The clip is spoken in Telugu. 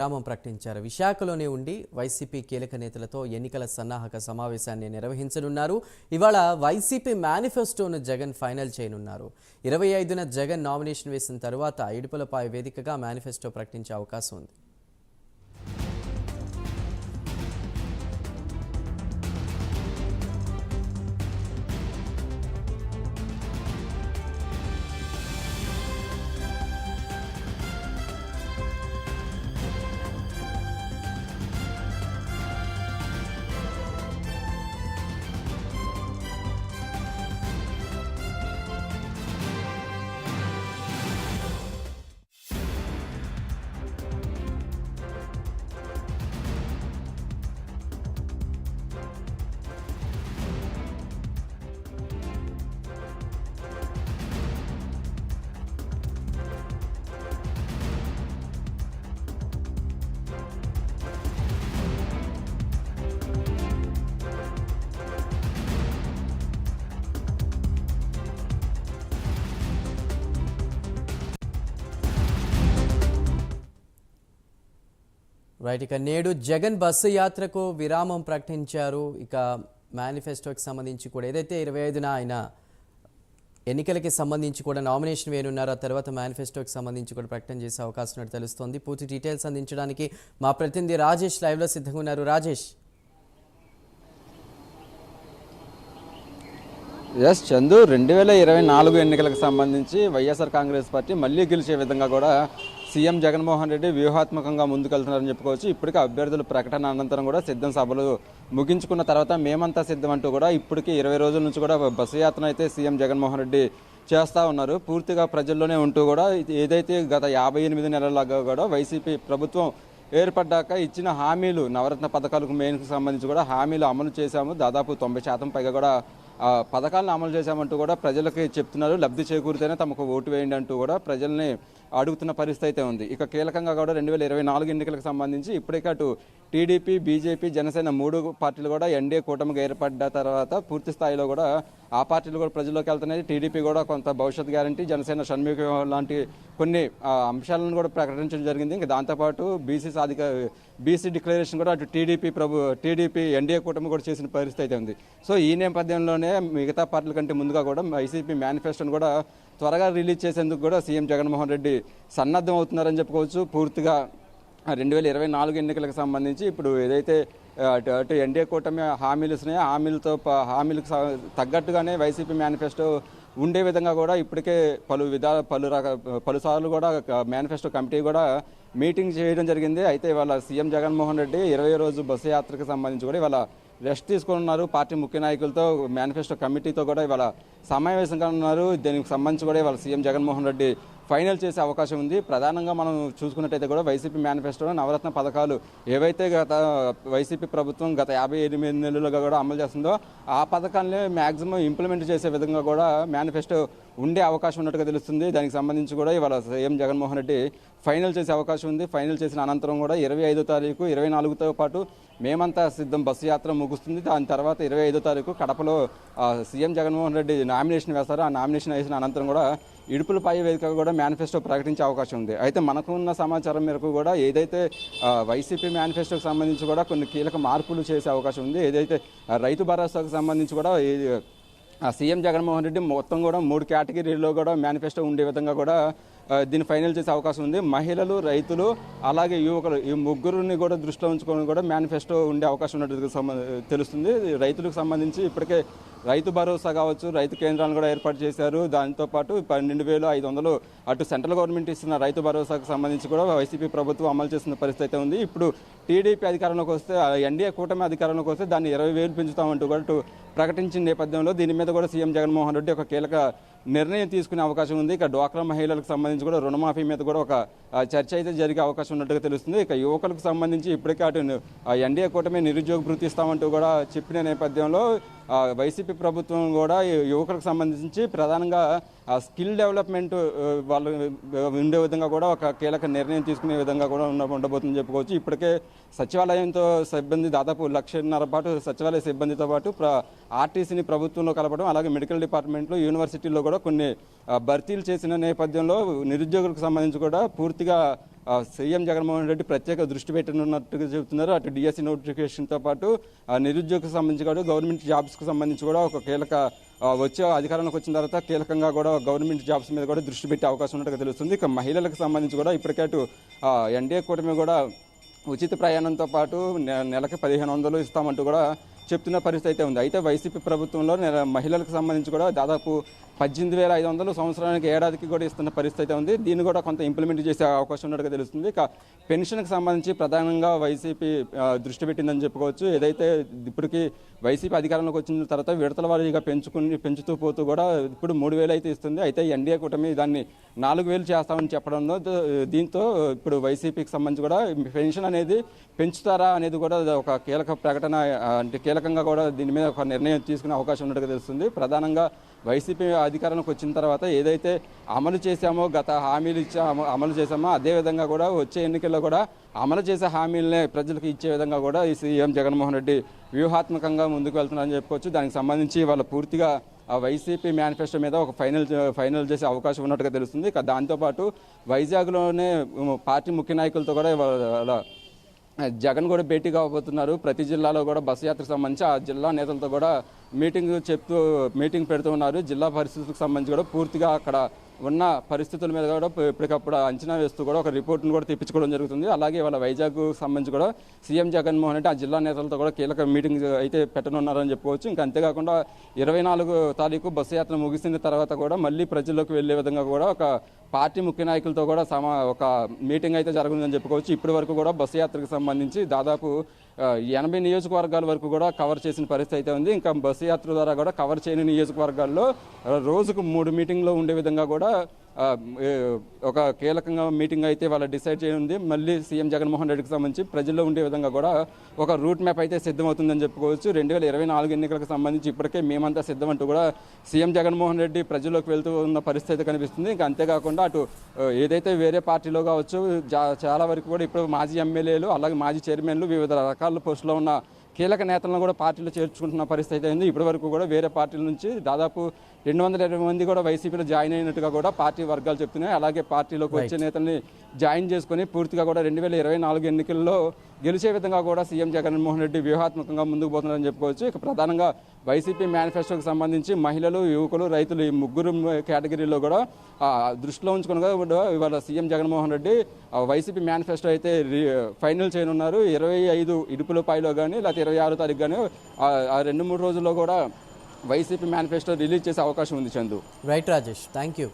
విరామం ప్రకటించారు. విశాఖలోనే ఉండి వైసీపీ కీలక నేతలతో ఎన్నికల సన్నాహక సమావేశాన్ని నిర్వహించనున్నారు. ఇవాళ వైసీపీ మేనిఫెస్టోను జగన్ ఫైనల్ చేయనున్నారు. ఇరవై ఐదున జగన్ నామినేషన్ వేసిన తర్వాత ఇడుపులపై వేదికగా మేనిఫెస్టో ప్రకటించే అవకాశం ఉంది. రైట్ ఇక నేడు జగన్ బస్సు యాత్రకు విరామం ప్రకటించారు. ఇక మేనిఫెస్టోకి సంబంధించి కూడా ఏదైతే ఇరవై ఐదున ఆయన ఎన్నికలకి సంబంధించి కూడా నామినేషన్ వేయనున్నారు ఆ తర్వాత మేనిఫెస్టోకి సంబంధించి కూడా ప్రకటన చేసే అవకాశం ఉన్నట్టు తెలుస్తోంది. పూర్తి డీటెయిల్స్ అందించడానికి మా ప్రతినిధి రాజేష్ లైవ్లో సిద్ధంగా ఉన్నారు. రాజేష్. ఎస్ చందు. రెండు వేల ఇరవై నాలుగు ఎన్నికలకు సంబంధించి వైఎస్ఆర్ కాంగ్రెస్ పార్టీ మళ్ళీ గెలిచే విధంగా కూడా సీఎం జగన్మోహన్ రెడ్డి వ్యూహాత్మకంగా ముందుకెళ్తున్నారని చెప్పుకోవచ్చు. ఇప్పటికే అభ్యర్థుల ప్రకటన అనంతరం కూడా సిద్ధం సభలు ముగించుకున్న తర్వాత మేమంతా సిద్ధం అంటూ కూడా ఇప్పటికే ఇరవై రోజుల నుంచి కూడా బస్సు యాత్ర అయితే సీఎం జగన్మోహన్ రెడ్డి చేస్తూ ఉన్నారు. పూర్తిగా ప్రజల్లోనే ఉంటూ కూడా ఏదైతే గత యాభై ఎనిమిది నెలలుగా కూడా వైసీపీ ప్రభుత్వం ఏర్పడ్డాక ఇచ్చిన హామీలు నవరత్న పథకాలకు మెయిన్కి సంబంధించి కూడా హామీలు అమలు చేశాము. దాదాపు తొంభై శాతం పైగా కూడా పథకాలను అమలు చేశామంటూ కూడా ప్రజలకి చెప్తున్నారు. లబ్ధి చేకూరితేనే తమకు ఓటు వేయండి అంటూ కూడా ప్రజల్ని అడుగుతున్న పరిస్థితి అయితే ఉంది. ఇక కీలకంగా కూడా రెండు వేల ఇరవై నాలుగు ఎన్నికలకు సంబంధించి ఇప్పటికే అటు టీడీపీ బీజేపీ జనసేన మూడు పార్టీలు కూడా ఎన్డీఏ కూటమిగా ఏర్పడ్డ తర్వాత పూర్తి స్థాయిలో కూడా ఆ పార్టీలు కూడా ప్రజల్లోకి వెళ్తున్నాయి. టీడీపీ కూడా కొంత భవిష్యత్ గ్యారంటీ జనసేన షణ్ముఖ లాంటి కొన్ని ఆ, అంశాలను కూడా ప్రకటించడం జరిగింది. ఇంకా దాంతోపాటు బీసీ సాధిక బీసీ డిక్లరేషన్ కూడా అటు టీడీపీ ప్రభు టీడీపీ ఎన్డీఏ కూటమి కూడా చేసిన పరిస్థితి అయితే ఉంది. సో ఈ నేపథ్యంలోనే మిగతా పార్టీల కంటే ముందుగా కూడా వైసీపీ మేనిఫెస్టోను కూడా త్వరగా రిలీజ్ చేసేందుకు కూడా సీఎం జగన్మోహన్ రెడ్డి సన్నద్ధం అవుతున్నారని చెప్పుకోవచ్చు. పూర్తిగా రెండు వేల ఇరవై నాలుగు ఎన్నికలకు సంబంధించి ఇప్పుడు ఏదైతే అటు అటు ఎన్డీఏ కూటమి హామీలు ఇస్తున్నాయో హామీలతో హామీలకు తగ్గట్టుగానే వైసీపీ మేనిఫెస్టో ఉండే విధంగా కూడా ఇప్పటికే పలు విధాల పలు రక పలుసార్లు కూడా మేనిఫెస్టో కమిటీ కూడా మీటింగ్ చేయడం జరిగింది. అయితే ఇవాళ సీఎం జగన్మోహన్ రెడ్డి ఇరవై రోజు బస్సు యాత్రకు సంబంధించి కూడా ఇవాళ రెస్ట్ తీసుకున్నారు పార్టీ ముఖ్య నాయకులతో మేనిఫెస్టో కమిటీతో కూడా ఇవాళ సమావేశంగా ఉన్నారు. దీనికి సంబంధించి కూడా ఇవాళ సీఎం జగన్మోహన్ రెడ్డి ఫైనల్ చేసే అవకాశం ఉంది. ప్రధానంగా మనం చూసుకున్నట్టయితే కూడా వైసీపీ మేనిఫెస్టోలో నవరత్న పథకాలు ఏవైతే గత వైసీపీ ప్రభుత్వం గత యాభై ఎనిమిది నెలలుగా కూడా అమలు చేస్తుందో ఆ పథకాలనే మ్యాక్సిమం ఇంప్లిమెంట్ చేసే విధంగా కూడా మేనిఫెస్టో ఉండే అవకాశం ఉన్నట్టుగా తెలుస్తుంది. దానికి సంబంధించి కూడా ఇవాళ సీఎం జగన్మోహన్ రెడ్డి ఫైనల్ చేసే అవకాశం ఉంది. ఫైనల్ చేసిన అనంతరం కూడా ఇరవై ఐదో తారీఖు ఇరవై నాలుగుతో పాటు మేమంతా సిద్ధం బస్సు యాత్ర ముగుస్తుంది. దాని తర్వాత ఇరవై ఐదో తారీఖు కడపలో సీఎం జగన్మోహన్ రెడ్డి నామినేషన్ వేస్తారు. ఆ నామినేషన్ వేసిన అనంతరం కూడా ఇడుపులపై వేదిక కూడా మేనిఫెస్టో ప్రకటించే అవకాశం ఉంది. అయితే మనకు ఉన్న సమాచారం మేరకు కూడా ఏదైతే వైసీపీ మేనిఫెస్టోకి సంబంధించి కూడా కొన్ని కీలక మార్పులు చేసే అవకాశం ఉంది. ఏదైతే రైతు భరోసాకు సంబంధించి కూడా సీఎం జగన్మోహన్ రెడ్డి మొత్తం కూడా మూడు కేటగిరీల్లో కూడా మేనిఫెస్టో ఉండే విధంగా కూడా దీన్ని ఫైనల్ చేసే అవకాశం ఉంది. మహిళలు రైతులు అలాగే యువకులు ఈ ముగ్గురిని కూడా దృష్టిలో ఉంచుకొని కూడా మేనిఫెస్టో ఉండే అవకాశం ఉన్నట్టు తెలుస్తుంది. రైతులకు సంబంధించి ఇప్పటికే రైతు భరోసా కావచ్చు రైతు కేంద్రాలను కూడా ఏర్పాటు చేశారు. దాంతోపాటు పన్నెండు వేలు ఐదు వందలు అటు సెంట్రల్ గవర్నమెంట్ ఇస్తున్న రైతు భరోసాకు సంబంధించి కూడా వైసీపీ ప్రభుత్వం అమలు చేస్తున్న పరిస్థితి అయితే ఉంది. ఇప్పుడు టీడీపీ అధికారంలోకి వస్తే ఎన్డీఏ కూటమి అధికారంలోకి వస్తే దాన్ని ఇరవై వేలు పెంచుతామంటూ కూడా ప్రకటించిన నేపథ్యంలో దీని మీద కూడా సీఎం జగన్మోహన్ రెడ్డి ఒక కీలక నిర్ణయం తీసుకునే అవకాశం ఉంది. ఇక డ్వాక్రా మహిళలకు సంబంధించి కూడా రుణమాఫీ మీద కూడా ఒక చర్చ అయితే జరిగే అవకాశం ఉన్నట్టుగా తెలుస్తుంది. ఇక యువకులకు సంబంధించి ఇప్పటికే అటు ఎన్డీఏ కూటమి నిరుద్యోగ భృతి కూడా చెప్పిన నేపథ్యంలో వైసీపీ ప్రభుత్వం కూడా యువకులకు సంబంధించి ప్రధానంగా స్కిల్ డెవలప్మెంట్ వాళ్ళు ఉండే విధంగా కూడా ఒక కీలక నిర్ణయం తీసుకునే విధంగా కూడా ఉండ ఉండబోతుందని చెప్పుకోవచ్చు. ఇప్పటికే సచివాలయంతో సిబ్బంది దాదాపు లక్షన్నర పాటు సచివాలయ సిబ్బందితో పాటు ఆర్టీసీని ప్రభుత్వంలో కలపడం అలాగే మెడికల్ డిపార్ట్మెంట్లో యూనివర్సిటీల్లో కూడా కొన్ని భర్తీలు చేసిన నేపథ్యంలో నిరుద్యోగులకు సంబంధించి కూడా పూర్తిగా సీఎం జగన్మోహన్ రెడ్డి ప్రత్యేక దృష్టి పెట్టనున్నట్టుగా చెబుతున్నారు. అటు డిఎస్సి నోటిఫికేషన్తో పాటు నిరుద్యోగకు సంబంధించి కూడా గవర్నమెంట్ జాబ్స్కు సంబంధించి కూడా ఒక కీలక వచ్చే అధికారంలోకి వచ్చిన తర్వాత కీలకంగా కూడా గవర్నమెంట్ జాబ్స్ మీద కూడా దృష్టి పెట్టే అవకాశం ఉన్నట్టుగా తెలుస్తుంది. ఇక మహిళలకు సంబంధించి కూడా ఇప్పటికే అటు ఎన్డీఏ కూటమి కూడా ఉచిత ప్రయాణంతో పాటు నెలకి పదిహేను వందలు ఇస్తామంటూ కూడా చెప్తున్న పరిస్థితి అయితే ఉంది. అయితే వైసీపీ ప్రభుత్వంలో మహిళలకు సంబంధించి కూడా దాదాపు పద్దెనిమిది వేల ఐదు వందలు సంవత్సరానికి ఏడాదికి కూడా ఇస్తున్న పరిస్థితి అయితే ఉంది. దీన్ని కూడా కొంత ఇంప్లిమెంట్ చేసే అవకాశం ఉన్నట్టుగా తెలుస్తుంది. ఇక పెన్షన్కి సంబంధించి ప్రధానంగా వైసీపీ దృష్టి పెట్టిందని చెప్పుకోవచ్చు. ఏదైతే ఇప్పటికి వైసీపీ అధికారంలోకి వచ్చిన తర్వాత విడతల వారీగా పెంచుకుని పెంచుతూ పోతూ కూడా ఇప్పుడు మూడు వేలు అయితే ఇస్తుంది. అయితే ఎన్డీఏ కూటమి దాన్ని నాలుగు వేలు చేస్తామని చెప్పడంలో దీంతో ఇప్పుడు వైసీపీకి సంబంధించి కూడా పెన్షన్ అనేది పెంచుతారా అనేది కూడా ఒక కీలక ప్రకటన అంటే కీలక కీలకంగా కూడా దీని మీద ఒక నిర్ణయం తీసుకునే అవకాశం ఉన్నట్టుగా తెలుస్తుంది. ప్రధానంగా వైసీపీ అధికారంలోకి వచ్చిన తర్వాత ఏదైతే అమలు చేశామో గత హామీలు ఇచ్చామో అమలు చేశామో అదే విధంగా కూడా వచ్చే ఎన్నికల్లో కూడా అమలు చేసే హామీలనే ప్రజలకు ఇచ్చే విధంగా కూడా ఈ సీఎం జగన్మోహన్ రెడ్డి వ్యూహాత్మకంగా ముందుకు వెళ్తున్నారని చెప్పుకోవచ్చు. దానికి సంబంధించి వాళ్ళ పూర్తిగా ఆ వైసీపీ మేనిఫెస్టో మీద ఒక ఫైనల్ ఫైనల్ చేసే అవకాశం ఉన్నట్టుగా తెలుస్తుంది. దాంతోపాటు వైజాగ్లోనే పార్టీ ముఖ్య నాయకులతో కూడా జగన్ కూడా భేటీ కాబోతున్నారు ప్రతి జిల్లాలో కూడా బస్సు యాత్రకు సంబంధించి ఆ జిల్లా నేతలతో కూడా మీటింగ్ చెప్తూ మీటింగ్ పెడుతూ ఉన్నారు. జిల్లా పరిస్థితులకు సంబంధించి కూడా పూర్తిగా అక్కడ ఉన్న పరిస్థితుల మీద కూడా ఇప్పటికప్పుడు అంచనా వేస్తూ కూడా ఒక రిపోర్ట్ను కూడా తెప్పించుకోవడం జరుగుతుంది. అలాగే వాళ్ళ వైజాగ్ సంబంధించి కూడా సీఎం జగన్మోహన్ రెడ్డి ఆ జిల్లా నేతలతో కూడా కీలక మీటింగ్ అయితే పెట్టనున్నారని చెప్పుకోవచ్చు. ఇంకా అంతేకాకుండా ఇరవై నాలుగు తారీఖు బస్సు యాత్ర ముగిసిన తర్వాత కూడా మళ్ళీ ప్రజల్లోకి వెళ్ళే విధంగా కూడా ఒక పార్టీ ముఖ్య నాయకులతో కూడా సమా ఒక మీటింగ్ అయితే జరగనుందని చెప్పుకోవచ్చు. ఇప్పటి వరకు కూడా బస్సు యాత్రకు సంబంధించి దాదాపు ఎనభై నియోజకవర్గాల వరకు కూడా కవర్ చేసిన పరిస్థితి అయితే ఉంది. ఇంకా బస్సు యాత్ర ద్వారా కూడా కవర్ చేయని నియోజకవర్గాల్లో రోజుకు మూడు మీటింగ్లో ఉండే విధంగా కూడా ఒక కీలకంగా మీటింగ్ అయితే వాళ్ళ డిసైడ్ చేయనుంది. మళ్ళీ సీఎం జగన్మోహన్ రెడ్డికి సంబంధించి ప్రజల్లో ఉండే విధంగా కూడా ఒక రూట్ మ్యాప్ అయితే సిద్ధమవుతుందని చెప్పుకోవచ్చు. రెండు వేల ఇరవై నాలుగు ఎన్నికలకు సంబంధించి ఇప్పటికే మేమంతా సిద్ధం అంటూ కూడా సీఎం జగన్మోహన్ రెడ్డి ప్రజల్లోకి వెళ్తూ ఉన్న పరిస్థితి అయితే కనిపిస్తుంది. ఇంకా అంతేకాకుండా అటు ఏదైతే వేరే పార్టీలో కావచ్చు చాలా వరకు కూడా ఇప్పుడు మాజీ ఎమ్మెల్యేలు అలాగే మాజీ చైర్మన్లు వివిధ రకాల పోస్టులో ఉన్న కీలక నేతలను కూడా పార్టీలో చేర్చుకుంటున్న పరిస్థితి అయితే ఉంది ఇప్పటి వరకు కూడా వేరే పార్టీల నుంచి దాదాపు రెండు వందల ఇరవై మంది కూడా వైసీపీలో జాయిన్ అయినట్టుగా కూడా పార్టీ వర్గాలు చెప్తున్నాయి. అలాగే పార్టీలోకి వచ్చే నేతల్ని జాయిన్ చేసుకుని పూర్తిగా కూడా రెండు వేల ఇరవై నాలుగు ఎన్నికల్లో గెలిచే విధంగా కూడా సీఎం జగన్మోహన్ రెడ్డి వ్యూహాత్మకంగా ముందుకు పోతున్నారని చెప్పుకోవచ్చు. ఇక ప్రధానంగా వైసీపీ మేనిఫెస్టోకి సంబంధించి మహిళలు యువకులు రైతులు ఈ ముగ్గురు కేటగిరీలో కూడా దృష్టిలో ఉంచుకుని కూడా ఇవాళ సీఎం జగన్మోహన్ రెడ్డి ఆ, వైసీపీ మేనిఫెస్టో అయితే ఫైనల్ చేయనున్నారు. ఇరవై ఐదు ఇడుపులపాయలో కానీ లేకపోతే ఇరవై ఆరో తారీఖు కానీ ఆ రెండు మూడు రోజుల్లో కూడా వైసీపీ మేనిఫెస్టో రిలీజ్ చేసే అవకాశం ఉంది Chandu. Right Rajesh thank you